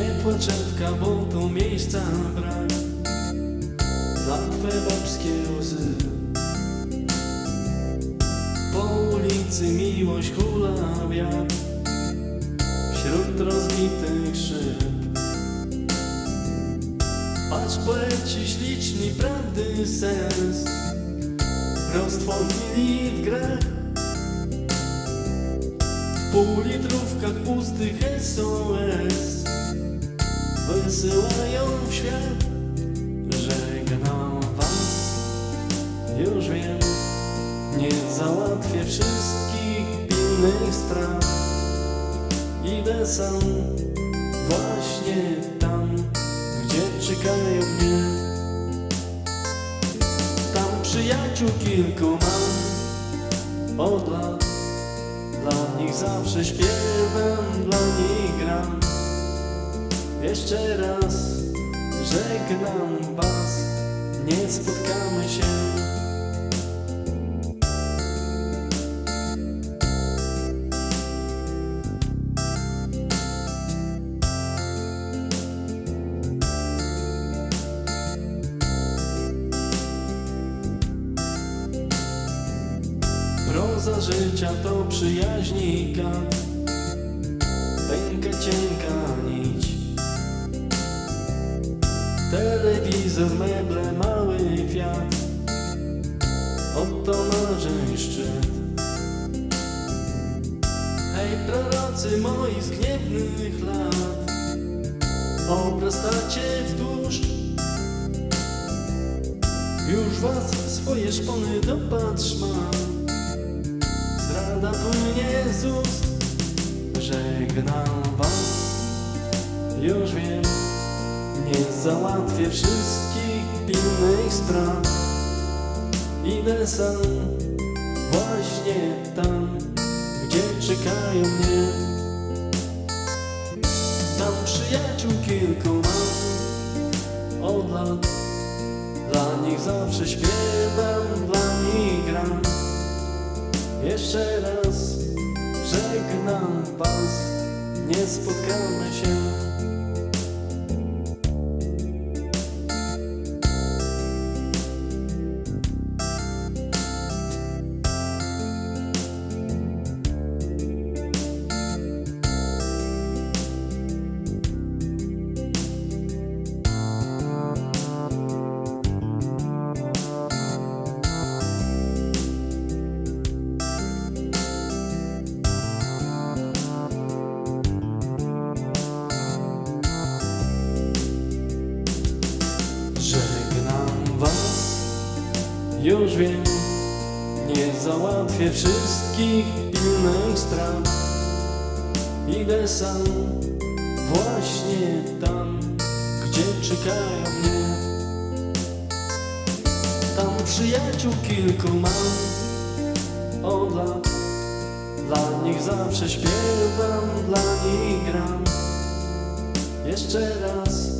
płaczewka, bo tu miejsca brak. Dla twe babskie łzy. Po ulicy miłość hula wiatr. Wśród rozbitych szyb. Patrz poeci śliczni prawdy sens. Roztwornili w grę. Pół litrówkach pustych SOS Wysyłają w świat Żegnam was. Już wiem Nie załatwię wszystkich pilnych spraw. Idę sam Właśnie tam Gdzie czekają mnie. Tam przyjaciół kilku mam. Od lat Dla nich zawsze śpiewam Dla nich gram Jeszcze raz Żegnam was. Nie spotkamy się. Proza życia to przyjaźnika. Pęka cienka Telewizor, meble, mały fiat Oto marzeń szczyt. Hej prorocy moi z gniewnych lat. Obrastacie w tłuszcz. Już was swoje szpony dopatrz mam. Zdrada płynie z ust Żegnam was. Już wiem Nie załatwię wszystkich pilnych spraw. Idę sam Właśnie tam Gdzie czekają mnie. Tam przyjaciół kilku mam. Od lat Dla nich zawsze śpiewam Dla nich gram. Jeszcze raz żegnam was, nie spotkamy się. Wiem, nie załatwię wszystkich pilnych spraw. Idę sam, właśnie tam, gdzie czekają mnie. Tam przyjaciół kilku mam od lat, dla nich zawsze śpiewam, dla nich gram. Jeszcze raz